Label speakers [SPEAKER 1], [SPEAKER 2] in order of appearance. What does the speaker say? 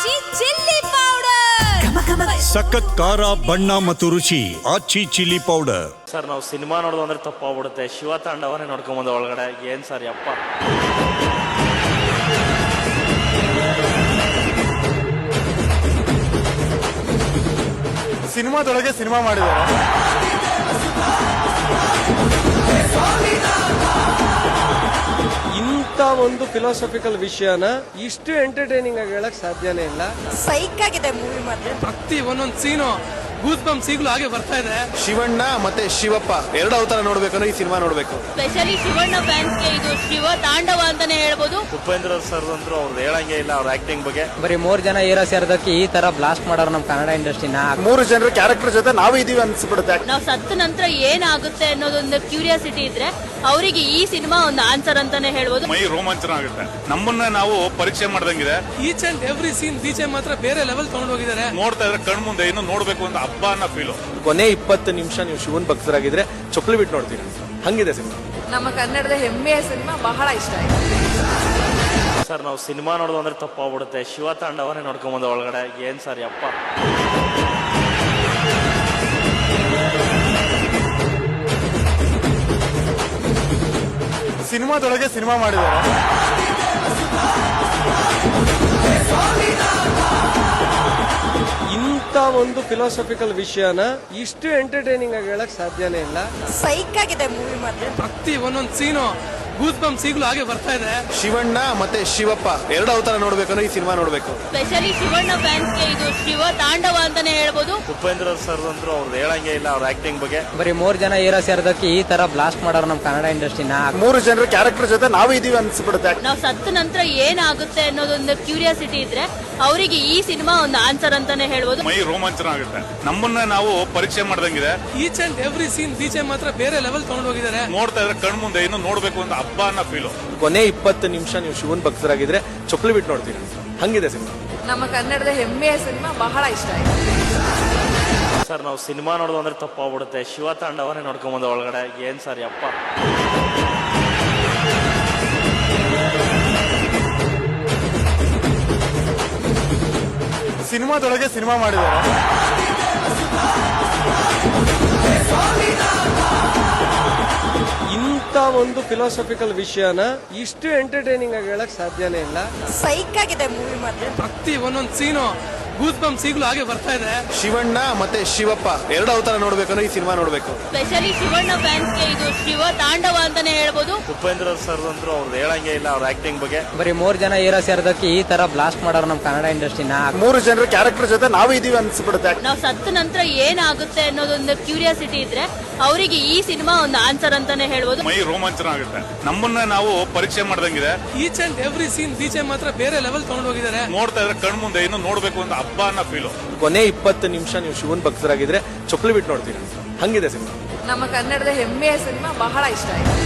[SPEAKER 1] ಆಚಿ chilli powder
[SPEAKER 2] ಸಖತ್ ಖಾರ ಬಣ್ಣ ಮತ್ತು ರುಚಿ Aachi chilli powder
[SPEAKER 3] sir cinema cinema ನೋಡೋದು ಅಂದ್ರೆ ತಪ್ಪಾಗ್ಬಿಡುತ್ತೆ ಶಿವ ತಾಂಡವನೇ ನೋಡ್ಕೊಂಬಂದ ಒಳಗಡೆ. ಏನ್ ಸರ್ ಯಪ್ಪ.
[SPEAKER 4] ಸಿನಿಮಾದೊಳಗೆ ಸಿನಿಮಾ ಮಾಡಿದ್ದಾರೆ.
[SPEAKER 5] ಇಂಥ ಒಂದು ಫಿಲಾಸಫಿಕಲ್ ವಿಷಯನ ಇಷ್ಟು ಎಂಟರ್ಟೈನಿಂಗ್ ಆಗಿ ಹೇಳಕ್ ಸಾಧ್ಯನೇ ಇಲ್ಲ.
[SPEAKER 1] ಸೈಕ್ ಆಗಿದೆ ಮೂವಿ ಮಾತ್ರ.
[SPEAKER 6] ಪ್ರತಿ ಒಂದೊಂದು ಸೀನು ಗೂಸ್ ಬಂಪ್ ಈಗಲೂ ಹಾಗೆ ಬರ್ತಾ ಇದೆ.
[SPEAKER 4] ಶಿವಣ್ಣ ಮತ್ತೆ ಶಿವಪ್ಪ ಎರಡು ಅವತಾರ ನೋಡ್ಬೇಕಂದ್ರೆ ಈ ಸಿನಿಮಾ ನೋಡ್ಬೇಕು.
[SPEAKER 7] ಸ್ಪೆಷಲಿ ಶಿವಣ್ಣ ಫ್ಯಾನ್ಸ್ಗೆ ಇದು ಶಿವ ತಾಂಡವ ಅಂತಾನೆ ಹೇಳ್ಬೋದು.
[SPEAKER 3] ಉಪೇಂದ್ರ ಸರ್ ಅಂದ್ರು ಅವ್ರು ಹೇಳಂಗೆ ಇಲ್ಲ ಅವ್ರ ಆಕ್ಟಿಂಗ್ ಬಗ್ಗೆ.
[SPEAKER 8] ಬರೀ ಮೂರ್ ಜನ ಹೀರೋ ಸೇರಿದಕ್ಕೆ ಈ ತರ ಬ್ಲಾಸ್ಟ್ ಮಾಡೋರು ನಮ್ಮ ಕನ್ನಡ ಇಂಡಸ್ಟ್ರಿ ಇಂಡಸ್ಟ್ರಿನ
[SPEAKER 4] ಮೂರು ಜನರ ಕ್ಯಾರೆಕ್ಟರ್ ಜೊತೆ ನಾವು ಇದೀವಿ ಅನ್ಸ್ಬಿಡುತ್ತೆ.
[SPEAKER 7] ನಾವು ಸತ್ತ ನಂತರ ಏನಾಗುತ್ತೆ ಅನ್ನೋದೊಂದು ಕ್ಯೂರಿಯಾಸಿಟಿ ಇದ್ರೆ ಅವರಿಗೆ ಈ ಸಿನಿಮಾ ಒಂದು ಆನ್ಸರ್ ಅಂತಾನೆ ಹೇಳ್ಬೋದು.
[SPEAKER 9] ಮೈ ರೋಮಾಂಚನ ಆಗುತ್ತೆ. ನಮ್ಮನ್ನ ನಾವು ಪರೀಕ್ಷೆ ಮಾಡ್ದಂಗಿದೆ.
[SPEAKER 6] Each and every scene DJ ಮಾತ್ರ ಬೇರೆ ಲೆವೆಲ್ ತಗೊಂಡು ಹೋಗಿದ್ದಾರೆ.
[SPEAKER 9] ನೋಡ್ತಾ ಇದ್ರೆ ಕಣ್ ಮುಂದೆ ಇನ್ನು ನೋಡ್ಬೇಕು ಅಂತ ಹಬ್ಬ ಅನ್ನೋ ಫೀಲ್
[SPEAKER 4] ಕೊನೆ ಇಪ್ಪತ್ತು ನಿಮಿಷ ನೀವು ಶಿವನ್ ಭಕ್ತರಾಗಿದ್ರೆ ಚೊಕ್ಲಿ ಬಿಟ್ಟು ನೋಡ್ತೀರಿ? ಹಂಗಿದೆ ಸಿನಿಮಾ.
[SPEAKER 1] ನಮ್ಮ ಕನ್ನಡದ ಹೆಮ್ಮೆಯ ಸಿನಿಮಾ ಬಹಳ ಇಷ್ಟ ಆಯ್ತು.
[SPEAKER 3] ಸರ್ ನಾವು ಸಿನಿಮಾ ನೋಡೋದು ಅಂದ್ರೆ ತಪ್ಪಾಗ್ಬಿಡುತ್ತೆ. ಶಿವ ತಾಂಡವನೇ ನೋಡ್ಕೊಂಬಂದ ಒಳಗಡೆ. ಏನ್ ಸರ್ ಯಪ್ಪ.
[SPEAKER 4] ಸಿನಿಮಾದೊಳಗೆ ಸಿನಿಮಾ ಮಾಡಿದ್ದಾರೆ.
[SPEAKER 5] ಇಂಥ ಒಂದು ಫಿಲಾಸಫಿಕಲ್ ವಿಷಯನ ಇಷ್ಟು ಎಂಟರ್ಟೈನಿಂಗ್ ಆಗಿ ಹೇಳಕ್ ಸಾಧ್ಯನೇ ಇಲ್ಲ.
[SPEAKER 1] ಸೈಕ್ ಆಗಿದೆ ಮೂವಿ ಮಾತ್ರ.
[SPEAKER 6] ಪ್ರತಿ ಒಂದೊಂದು ಸೀನು ಗೂಸ್ ಬಂಪ್ ಈಗಲೂ ಹಾಗೆ ಬರ್ತಾ ಇದೆ.
[SPEAKER 4] ಶಿವಣ್ಣ ಮತ್ತೆ ಶಿವಪ್ಪ ಎರಡು ಅವತಾರ ನೋಡ್ಬೇಕಂದ್ರೆ ಈ ಸಿನಿಮಾ ನೋಡ್ಬೇಕು.
[SPEAKER 7] ಸ್ಪೆಷಲಿ ಶಿವಣ್ಣ ಫ್ಯಾನ್ಸ್ಗೆ ಇದು ಶಿವ ತಾಂಡವ ಅಂತಾನೆ ಹೇಳ್ಬೋದು.
[SPEAKER 3] ಉಪೇಂದ್ರ ಸರ್ ಅಂದ್ರು ಅವ್ರು ಹೇಳಂಗೆ ಇಲ್ಲ ಅವ್ರ ಆಕ್ಟಿಂಗ್ ಬಗ್ಗೆ.
[SPEAKER 8] ಬರೀ ಮೂರ್ ಜನ ಹೀರೋ ಸೇರದಕ್ಕೆ ಈ ತರ ಬ್ಲಾಸ್ಟ್ ಮಾಡೋರು ನಮ್ಮ ಕನ್ನಡ ಇಂಡಸ್ಟ್ರಿನ
[SPEAKER 4] ಮೂರು ಜನರು ಕ್ಯಾರೆಕ್ಟರ್ ಜೊತೆ ನಾವು ಇದೀವಿ ಅನ್ಸ್ಬಿಡುತ್ತೆ.
[SPEAKER 7] ನಾವು ಸತ್ತ ನಂತರ ಏನಾಗುತ್ತೆ ಅನ್ನೋದೊಂದು ಕ್ಯೂರಿಯಾಸಿಟಿ ಇದ್ರೆ ಅವರಿಗೆ ಈ ಸಿನಿಮಾ ಒಂದು ಆನ್ಸರ್ ಅಂತಾನೆ ಹೇಳ್ಬೋದು.
[SPEAKER 9] ಮೈ ರೋಮಾಂಚನ ಆಗುತ್ತೆ. ನಮ್ಮನ್ನ ನಾವು ಪರೀಕ್ಷೆ ಮಾಡ್ದಂಗಿದೆ.
[SPEAKER 6] ಈಚ್ ಅಂಡ್ ಎವ್ರಿ ಸೀನ್ ಬೀಚೆ ಮಾತ್ರ ಬೇರೆ ಲೆವೆಲ್ ತಗೊಂಡೋಗಿದ್ದಾರೆ
[SPEAKER 9] ನೋಡ್ತಾ ಇದ್ರೆ ಕಣ್ ಮುಂದೆ ಇನ್ನು ನೋಡ್ಬೇಕು ಅಂತ ಹಬ್ಬ ಅನ್ನೋ ಫೀಲು
[SPEAKER 4] ಕೊನೆ ಇಪ್ಪತ್ತು ನಿಮಿಷ ನೀವು ಶಿವನ್ ಭಕ್ತರಾಗಿದ್ರೆ ಚೊಕ್ಲಿ ಬಿಟ್ಟು ನೋಡ್ತೀರಿ. ಹಂಗಿದೆ ಸಿನಿಮಾ.
[SPEAKER 1] ನಮ್ಮ ಕನ್ನಡದ ಹೆಮ್ಮೆಯ ಸಿನಿಮಾ ಬಹಳ ಇಷ್ಟ ಆಯ್ತು.
[SPEAKER 3] ಸರ್ ನಾವು ಸಿನಿಮಾ ನೋಡೋದು ಅಂದ್ರೆ ತಪ್ಪಾಗ್ಬಿಡುತ್ತೆ. ಶಿವ ತಾಂಡವನೇ ನೋಡ್ಕೊಂಬಂದ ಒಳಗಡೆ. ಏನ್ ಸರ್ ಅಪ್ಪ?
[SPEAKER 4] ಸಿನಿಮಾದೊಳಗೆ ಸಿನಿಮಾ ಮಾಡಿದ್ದಾರೆ.
[SPEAKER 5] ಒಂದು ಫಿಲಾಸಫಿಕಲ್ ವಿಷಯನ ಇಷ್ಟು ಎಂಟರ್ಟೈನಿಂಗ್ ಆಗಿ ಹೇಳಕ್ ಸಾಧ್ಯನೇ ಇಲ್ಲ.
[SPEAKER 1] ಸೈಕ್ ಆಗಿದೆ ಮೂವಿ ಮಾತ್ರ.
[SPEAKER 6] ಪ್ರತಿ ಒಂದೊಂದು ಸೀನು ಗೂಸ್ ಬಂಪ್ ಈಗಲೂ ಹಾಗೆ ಬರ್ತಾ ಇದೆ.
[SPEAKER 4] ಶಿವಣ್ಣ ಮತ್ತೆ ಶಿವಪ್ಪ ಎರಡು ಅವತಾರ ನೋಡ್ಬೇಕಂದ್ರೆ ಈ ಸಿನಿಮಾ ನೋಡ್ಬೇಕು.
[SPEAKER 7] ಸ್ಪೆಷಲಿ ಶಿವಣ್ಣ ಫ್ಯಾನ್ಸ್ಗೆ ಇದು ಶಿವ ತಾಂಡವ ಅಂತಾನೆ ಹೇಳ್ಬೋದು.
[SPEAKER 3] ಉಪೇಂದ್ರ ಸರ್ ಅಂತೂ ಅವ್ರು ಹೇಳಂಗೆ ಇಲ್ಲ ಅವ್ರ ಆಕ್ಟಿಂಗ್ ಬಗ್ಗೆ.
[SPEAKER 8] ಬರೀ ಮೂರ್ ಜನ ಹೀರೋ ಸೇರದಕ್ಕೆ ಈ ತರ ಬ್ಲಾಸ್ಟ್ ಮಾಡೋರು ನಮ್ಮ ಕನ್ನಡ ಇಂಡಸ್ಟ್ರಿನ
[SPEAKER 4] ಮೂರು ಜನರ ಕ್ಯಾರೆಕ್ಟರ್ ಜೊತೆ ನಾವು ಇದೀವಿ ಅನ್ಸ್ಬಿಡುತ್ತೆ.
[SPEAKER 7] ನಾವು ಸತ್ತ ನಂತರ ಏನಾಗುತ್ತೆ ಅನ್ನೋದೊಂದು ಕ್ಯೂರಿಯಾಸಿಟಿ ಇದ್ರೆ ಅವರಿಗೆ ಈ ಸಿನಿಮಾ ಒಂದು ಆನ್ಸರ್ ಅಂತಾನೆ ಹೇಳ್ಬೋದು.
[SPEAKER 9] ಮೈ ರೋಮಾಂಚನ ಆಗುತ್ತೆ ನಮ್ಮನ್ನ ನಾವು ಪರೀಕ್ಷೆ ಮಾಡ್ದಂಗಿದೆ.
[SPEAKER 6] ಈಚ್ ಅಂಡ್ ಎವ್ರಿ ಸೀನ್ ಬೀಚೆ ಮಾತ್ರ ಬೇರೆ ಲೆವೆಲ್ ತಗೊಂಡು ಹೋಗಿದ್ದಾರೆ.
[SPEAKER 9] ನೋಡ್ತಾ ಇದ್ರೆ ಕಣ್ ಮುಂದೆ ಇನ್ನು ನೋಡ್ಬೇಕು ಅಂತ ಹಬ್ಬ ಅನ್ನೋ ಫೀಲು
[SPEAKER 4] ಕೊನೆ ಇಪ್ಪತ್ತು ನಿಮಿಷ ನೀವು ಶಿವನ್ ಭಕ್ತರಾಗಿದ್ರೆ ಚೊಕ್ಲಿ ಬಿಟ್ಟು ನೋಡ್ತೀರಿ? ಹಂಗಿದೆ ಸಿನಿಮಾ.
[SPEAKER 1] ನಮ್ಮ ಕನ್ನಡದ ಹೆಮ್ಮೆಯ ಸಿನಿಮಾ ಬಹಳ ಇಷ್ಟ ಆಯ್ತು.